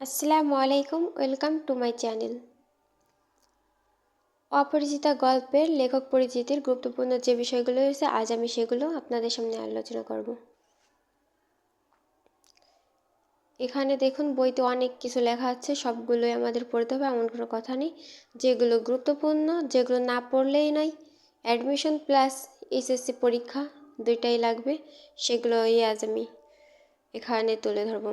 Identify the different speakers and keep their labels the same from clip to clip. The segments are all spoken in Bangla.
Speaker 1: আসসালামু আলাইকুম welcome to my channel Aparichita গল্পের লেখক পরিচিতির গুরুত্বপূর্ণ যে বিষয়গুলো রয়েছে, আজ আমি সেগুলো আপনাদের সামনে আলোচনা করব। এখানে দেখুন, বইতে অনেক কিছু লেখা আছে, সবগুলোই আমাদের পড়তে হবে, এমন কোনো কথা নেই। যেগুলো গুরুত্বপূর্ণ, যেগুলো না পড়লেই নাই অ্যাডমিশন প্লাস এসএসসি পরীক্ষা দুইটাই লাগবে, সেগুলোই আজ আমি এখানে তুলে ধরবো।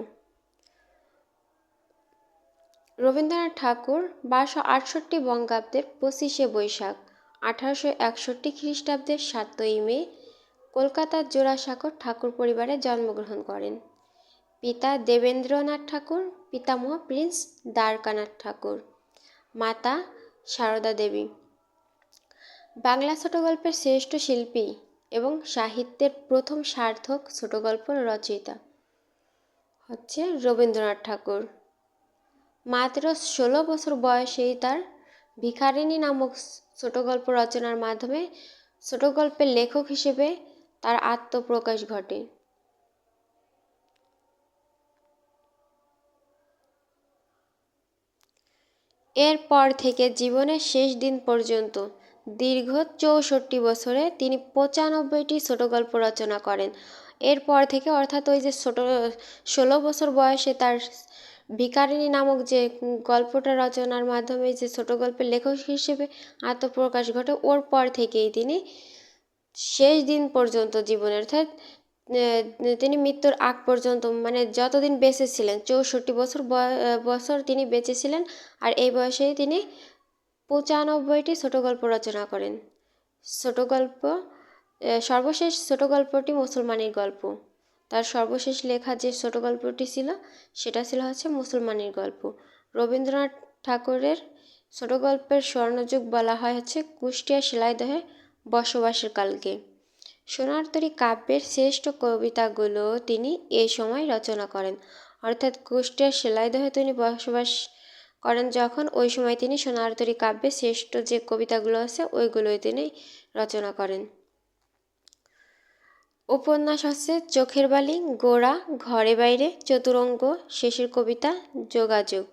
Speaker 1: রবীন্দ্রনাথ ঠাকুর বারোশো আটষট্টি বঙ্গাব্দের পঁচিশে বৈশাখ, আঠারোশো একষট্টি খ্রিস্টাব্দের সাতই মে, কলকাতার জোড়াসাঁকর ঠাকুর পরিবারে জন্মগ্রহণ করেন। পিতা দেবেন্দ্রনাথ ঠাকুর, পিতামহ প্রিন্স দ্বারকানাথ ঠাকুর, মাতা সারদা দেবী। বাংলা ছোট গল্পের শ্রেষ্ঠ শিল্পী এবং সাহিত্যের প্রথম সার্থক ছোট গল্প রচয়িতা হচ্ছে রবীন্দ্রনাথ ঠাকুর। মাত্র ষোলো বছর বয়সেই তার ভিখারিণী নামক ছোট গল্প রচনার মাধ্যমে ছোট গল্পের লেখক হিসেবে তার আত্মপ্রকাশ ঘটে। এরপর থেকে জীবনের শেষ দিন পর্যন্ত দীর্ঘ চৌষট্টি বছরে তিনি পঁচানব্বইটি ছোট গল্প রচনা করেন। এরপর থেকে অর্থাৎ ওই যে ছোট, ষোলো বছর বয়সে তার ভিকারিণী নামক যে গল্পটা রচনার মাধ্যমে যে ছোট গল্পের লেখক হিসেবে আত্মপ্রকাশ ঘটে, ওর পর থেকেই তিনি শেষ দিন পর্যন্ত জীবনে, অর্থাৎ তিনি মৃত্যুর আগ পর্যন্ত মানে যতদিন বেঁচে ছিলেন, চৌষট্টি বছর বছর তিনি বেঁচে ছিলেন, আর এই বয়সেই তিনি পঁচানব্বইটি ছোট গল্প রচনা করেন। ছোট গল্প সর্বশেষ ছোট গল্পটি মুসলমানের গল্প। তার সর্বশেষ লেখা যে ছোট গল্পটি ছিল, সেটা ছিল হচ্ছে মুসলমানের গল্প। রবীন্দ্রনাথ ঠাকুরের ছোট গল্পের স্বর্ণযুগ বলা হয় হচ্ছে কুষ্টিয়া শিলাইদহে বসবাসের কালকে। সোনার তরী কাব্যের শ্রেষ্ঠ কবিতাগুলো তিনি এই সময় রচনা করেন। অর্থাৎ কুষ্টিয়া শিলাইদহে তিনি বসবাস করেন যখন ওই সময় তিনি সোনার তরী কাব্যের শ্রেষ্ঠ যে কবিতাগুলো আছে, ওইগুলোই তিনি রচনা করেন। উপন্যাস হচ্ছে চোখের বালি গোড়া ঘরে বাইরে চতুরঙ্গ শেষের কবিতা যোগাযোগ।